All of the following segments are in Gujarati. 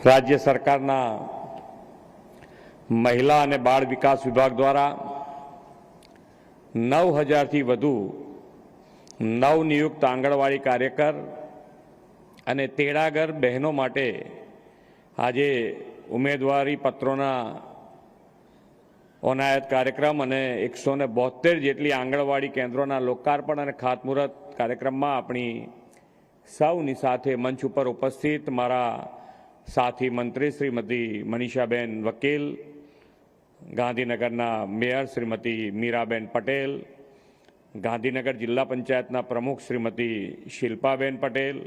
રાજ્ય સરકારના મહિલા અને બાળ વિકાસ વિભાગ દ્વારા નવ હજારથી વધુ નવનિયુક્ત આંગણવાડી કાર્યકર અને તેડાગર બહેનો માટે આજે ઉમેદવારી પત્રોના ઓનાયત કાર્યક્રમ અને એકસો ને બોતેર જેટલી આંગણવાડી કેન્દ્રોના લોકાર્પણ અને ખાતમુહૂર્ત કાર્યક્રમમાં આપણી સૌની સાથે મંચ ઉપર ઉપસ્થિત મારા સાથી મંત્રી શ્રીમતી મનીષાબેન વકીલ, ગાંધીનગરના મેયર શ્રીમતી મીરાબેન પટેલ, ગાંધીનગર જિલ્લા પંચાયતના પ્રમુખ શ્રીમતી શિલ્પાબેન પટેલ,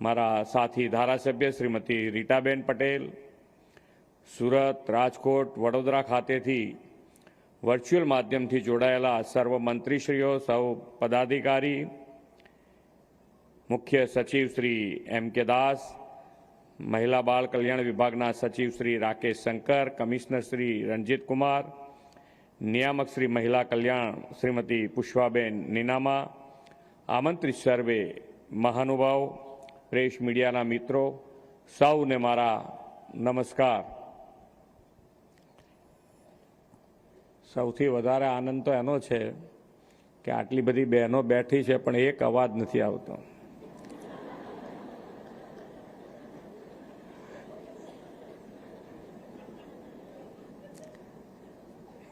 મારા સાથી ધારાસભ્ય શ્રીમતી રીટાબેન પટેલ, સુરત રાજકોટ વડોદરા ખાતેથી વર્ચ્યુઅલ માધ્યમથી જોડાયેલા સર્વ મંત્રીશ્રીઓ, સૌ પદાધિકારી, મુખ્ય સચિવ શ્રી એમ કે દાસ મહિલા બાળ કલ્યાણ વિભાગના સચિવ શ્રી રાકેશ શંકર, કમિશનર શ્રી રણજીત કુમાર, નિયામક શ્રી મહિલા કલ્યાણ શ્રીમતી પુષ્પાબેન નીનામા, આમંત્રિત સર્વે મહાનુભાવ, પ્રેસ મીડિયાના મિત્રો, સૌને મારા નમસ્કાર. સૌથી વધારે આનંદ તો એનો છે કે આટલી બધી બહેનો બેઠી છે, પણ એક અવાજ નથી આવતો.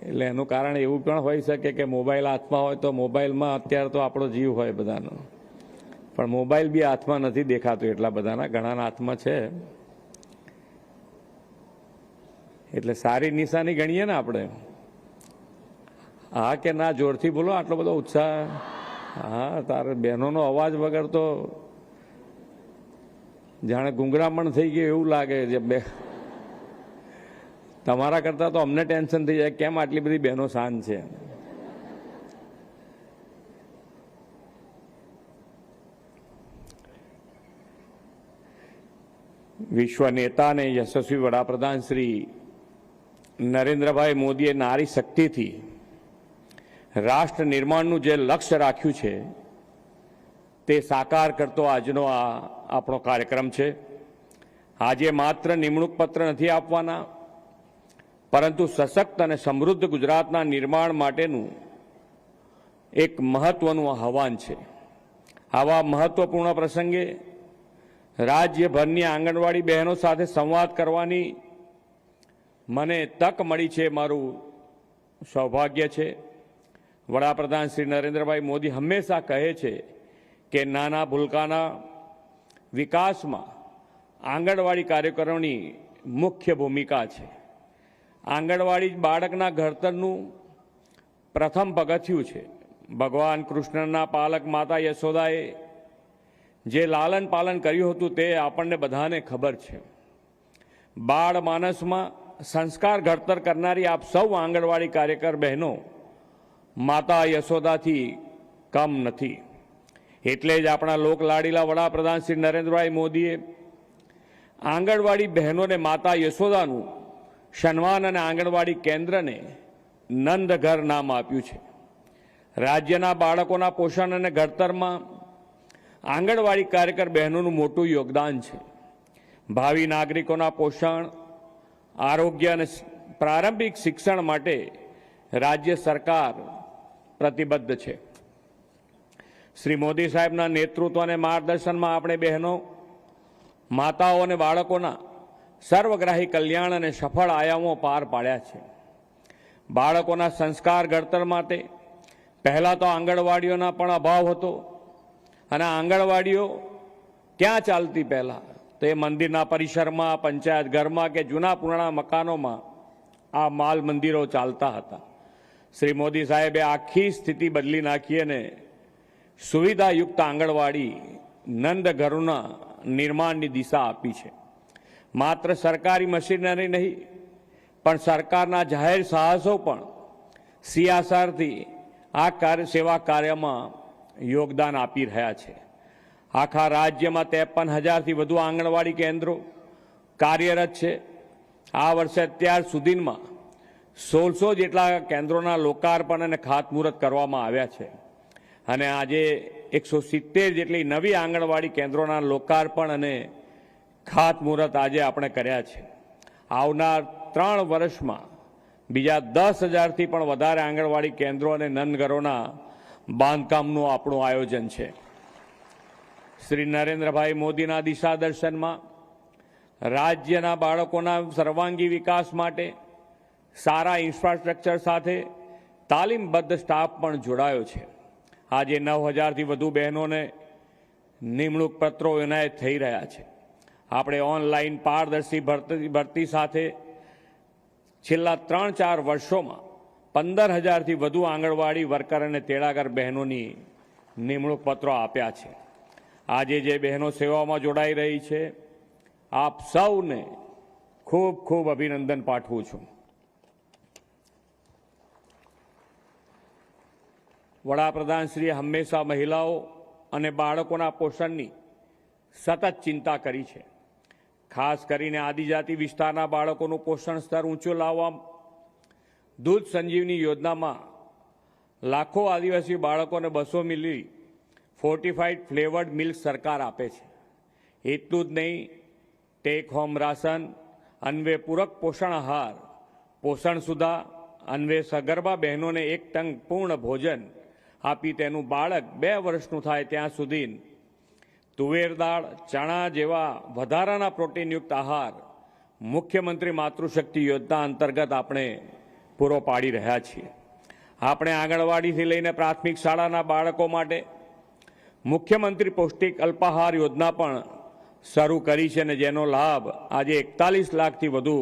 એટલે એનું કારણ એવું પણ હોઈ શકે કે મોબાઈલ હાથમાં હોય તો મોબાઈલમાં અત્યારે તો આપણો જીવ હોય બધાનો. પણ મોબાઈલ બી હાથમાં નથી દેખાતું એટલા બધાના, ઘણાના હાથમાં છે. એટલે સારી નિશાની ગણીએ ને આપણે. હા કે ના, જોરથી બોલો, આટલો બધો ઉત્સાહ. હા, તારે બહેનોનો અવાજ વગર તો જાણે ગુંગરામણ થઈ ગયું એવું લાગે, જે બે તમારા કરતાં તો અમને ટેન્શન થઈ જાય, કેમ આટલી બધી બહેનો શાન છે? વિશ્વ નેતા અને યશસ્વી વડાપ્રધાન શ્રી નરેન્દ્રભાઈ મોદીએ નારી શક્તિથી રાષ્ટ્ર નિર્માણનું જે લક્ષ્ય રાખ્યું છે, તે સાકાર કરતો આજનો આ આપણો કાર્યક્રમ છે. આજે માત્ર નિમણૂક પત્ર નથી આપવાના. પરંતુ સશક્ત અને સમૃદ્ધ ગુજરાતના નિર્માણ માટેનું એક મહત્વનું આહવાન છે. આવા મહત્વપૂર્ણ પ્રસંગે રાજ્યભરની આંગણવાડી બહેનો સાથે સંવાદ કરવાની મને તક મળી છે, મારું સૌભાગ્ય છે. વડાપ્રધાન શ્રી નરેન્દ્રભાઈ મોદી હંમેશા કહે છે કે નાના ભૂલકાના વિકાસમાં આંગણવાડી કાર્યકરોની મુખ્ય ભૂમિકા છે. આંગણવાડી બાળકના ઘડતરનું પ્રથમ પગથિયું છે. ભગવાન કૃષ્ણના પાલક માતા યશોદાએ જે લાલન પાલન કર્યું હતું તે આપણને બધાને ખબર છે. બાળ માનસમાં સંસ્કાર ઘડતર કરનારી આપ સૌ આંગણવાડી કાર્યકર બહેનો માતા યશોદાથી કમ નથી. એટલે જ આપણા લોકલાડીલા વડાપ્રધાન શ્રી નરેન્દ્રભાઈ મોદીએ આંગણવાડી બહેનોને માતા યશોદાનું સન્માન અને આંગણવાડી કેન્દ્રને નંદઘર નામ આપ્યું છે. રાજ્યના બાળકોના પોષણ અને ઘડતરમાં આંગણવાડી કાર્યકર બહેનોનું મોટું યોગદાન છે. ભાવિ નાગરિકોના પોષણ, આરોગ્ય અને પ્રારંભિક શિક્ષણ માટે રાજ્ય સરકાર પ્રતિબદ્ધ છે. શ્રી મોદી સાહેબના નેતૃત્વ અને માર્ગદર્શનમાં આપણે બહેનો, માતાઓ અને બાળકોના સર્વગ્રાહી કલ્યાણ અને સફળ આયામો પાર પાડ્યા છે. બાળકોના સંસ્કાર ઘડતર માટે પહેલાં તો આંગણવાડીઓના પણ અભાવ હતો અને આંગણવાડીઓ ક્યાં ચાલતી પહેલાં? તો એ મંદિરના પરિસરમાં, પંચાયત ઘરમાં કે જૂના પુરાણા મકાનોમાં આ માલ મંદિરો ચાલતા હતા. શ્રી મોદી સાહેબે આખી સ્થિતિ બદલી નાખી અને સુવિધાયુક્ત આંગણવાડી નંદ ઘરોના નિર્માણની દિશા આપી છે. માત્ર સરકારી મશીનરી નહીં પણ સરકારના જાહેર સાહસો પણ સીઆસઆરથી આ કાર્ય, સેવા કાર્યમાં યોગદાન આપી રહ્યા છે. આખા રાજ્યમાં ત્રેપન હજારથી વધુ આંગણવાડી કેન્દ્રો કાર્યરત છે. આ વર્ષે અત્યાર સુધીમાં સોળસો જેટલા કેન્દ્રોના લોકાર્પણ અને ખાતમુહૂર્ત કરવામાં આવ્યા છે. અને આજે એકસો સિત્તેર જેટલી નવી આંગણવાડી કેન્દ્રોના લોકાર્પણ અને ખાતમુહૂર્ત આજે આપણે કર્યા છે. આવનાર ત્રણ વર્ષમાં બીજા દસ હજારથી પણ વધારે આંગણવાડી કેન્દ્રો અને નંદઘરોના બાંધકામનું આપણું આયોજન છે. શ્રી નરેન્દ્રભાઈ મોદીના દિશા દર્શનમાં રાજ્યના બાળકોના સર્વાંગી વિકાસ માટે સારા ઇન્ફ્રાસ્ટ્રક્ચર સાથે તાલીમબદ્ધ સ્ટાફ પણ જોડાયો છે. આજે નવ હજારથી વધુ બહેનોને નિમણૂક પત્રો એનાયત થઈ રહ્યા છે. આપણે ઓનલાઈન પારદર્શી ભરતી ભરતી સાથે છેલ્લા ત્રણ ચાર વર્ષોમાં પંદર હજારથી વધુ આંગણવાડી વર્કર અને તેડાગર બહેનોની નિમણૂક પત્રો આપ્યા છે. આજે જે બહેનો સેવામાં જોડાઈ રહી છે, આપ સૌને ખૂબ ખૂબ અભિનંદન પાઠવું છું. વડાપ્રધાનશ્રીએ હંમેશા મહિલાઓ અને બાળકોના પોષણની સતત ચિંતા કરી છે. ખાસ કરીને આદિજાતિ વિસ્તારના બાળકોનું પોષણ સ્તર ઊંચું લાવવા દૂધ સંજીવની યોજનામાં લાખો આદિવાસી બાળકોને બસો મિલી ફોર્ટિફાઈડ ફ્લેવર્ડ મિલ્ક સરકાર આપે છે. એટલું જ નહીં ટેક હોમ રાશન અન્વે પૂરક પોષણ આહાર, પોષણ સુધા, અન્વે સગર્ભા બહેનોને એક ટંગ પૂર્ણ ભોજન આપી તેનું બાળક બે વર્ષનું થાય ત્યાં સુધી તુવેર દાળ, ચણા જેવા વધારાના પ્રોટીનયુક્ત આહાર મુખ્યમંત્રી માતૃશક્તિ યોજના અંતર્ગત આપણે પૂરો પાડી રહ્યા છીએ. આપણે આંગણવાડીથી લઈને પ્રાથમિક શાળાના બાળકો માટે મુખ્યમંત્રી પૌષ્ટિક અલ્પાહાર યોજના પણ શરૂ કરી છે અને જેનો લાભ આજે એકતાલીસ લાખથી વધુ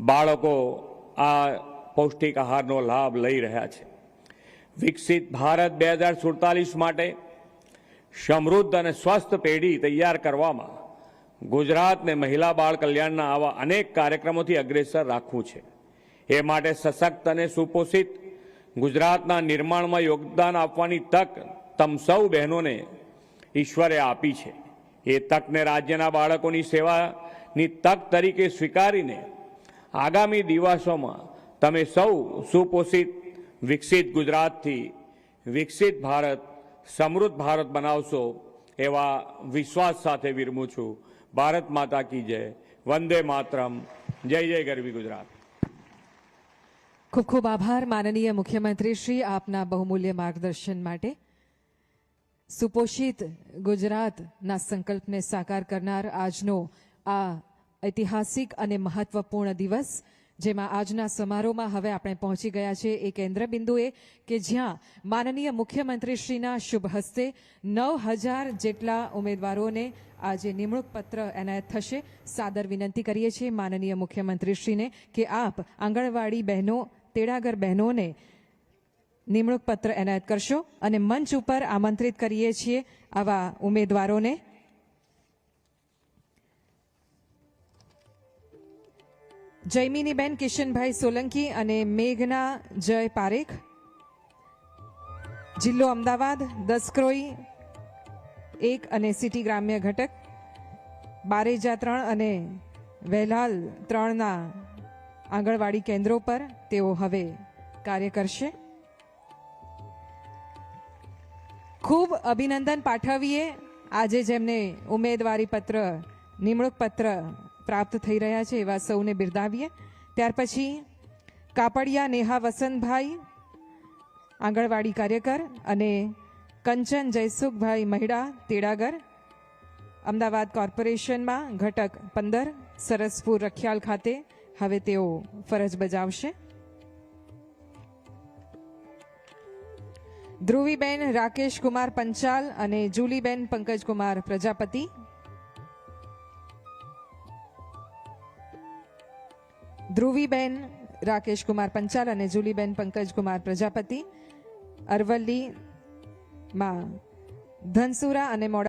બાળકો આ પૌષ્ટિક આહારનો લાભ લઈ રહ્યા છે. વિકસિત ભારત બે હજાર સુડતાલીસ માટે સમૃદ્ધ અને સ્વસ્થ પેઢી તૈયાર કરવામાં ગુજરાતને મહિલા બાળ કલ્યાણના આવા અનેક કાર્યક્રમોથી અગ્રેસર રાખવું છે. એ માટે સશક્ત અને સુપોષિત ગુજરાતના નિર્માણમાં યોગદાન આપવાની તક તમ સૌ બહેનોને ઈશ્વરે આપી છે. એ તકને રાજ્યના બાળકોની સેવાની તક તરીકે સ્વીકારીને આગામી દિવસોમાં તમે સૌ સુપોષિત, વિકસિત ગુજરાતથી વિકસિત ભારત સમૃદ્ધ ભારત બનાવશો એવા વિશ્વાસ સાથે વિરમું છું. ભારત માતા કી જય. વંદે માતરમ. જય જય ગરવી ગુજરાત. ખૂબ ખૂબ આભાર, માનનીય મુખ્યમંત્રી શ્રી, આપના બહુમૂલ્ય માર્ગદર્શન માટે. સુપોષિત ગુજરાતના સંકલ્પને સાકાર કરનાર આજનો આ ઐતિહાસિક અને મહત્વપૂર્ણ દિવસ જેમાં આજના સમારોહમાં હવે આપણે પહોંચી ગયા છે એ કેન્દ્ર બિંદુએ કે જ્યાં માનનીય મુખ્યમંત્રીશ્રીના શુભ હસ્તે નવ હજાર જેટલા ઉમેદવારોને આજે નિમણૂક પત્ર એનાયત થશે. સાદર વિનંતી કરીએ છીએ માનનીય મુખ્યમંત્રીશ્રીને કે આપ આંગણવાડી બહેનો, તેડાગર બહેનોને નિમણૂક પત્ર એનાયત કરશો અને મંચ ઉપર આમંત્રિત કરીએ છીએ આવા ઉમેદવારોને. જયમિનીબેન, કિશનભાઈ સોલંકી અને મેઘના જય પારેખ. જિલ્લો અમદાવાદ, દસક્રોઈ, એક અને સિટી ગ્રામ્ય ઘટક. બારેજા ત્રણ અને વહેલાલ ત્રણના આંગણવાડી કેન્દ્રો પર તેઓ હવે કાર્ય કરશે. ખૂબ અભિનંદન પાઠવીએ. આજે જેમને ઉમેદવારી પત્ર નિમણૂક પત્ર પ્રાપ્ત થઈ રહ્યા છે એવા સૌને બિરદાવીએ. ત્યાર પછી કાપડિયા નેહા વસંતભાઈ, આંગણવાડી કાર્યકર અને કંચન જયસુખભાઈ મહિડા, તેડાગર, અમદાવાદ કોર્પોરેશનમાં ઘટક પંદર, સરસપુર રખિયાલ ખાતે હવે તેઓ ફરજ બજાવશે. ધ્રુવીબેન રાકેશ કુમાર પંચાલ અને જુલીબેન પંકજ કુમાર પ્રજાપતિ ધ્રુવીબેન રાકેશ કુમાર પંચાલ અને જુલીબેન પંકજ કુમાર પ્રજાપતિ અરવલ્લીમાં ધનસુરા અને મોડા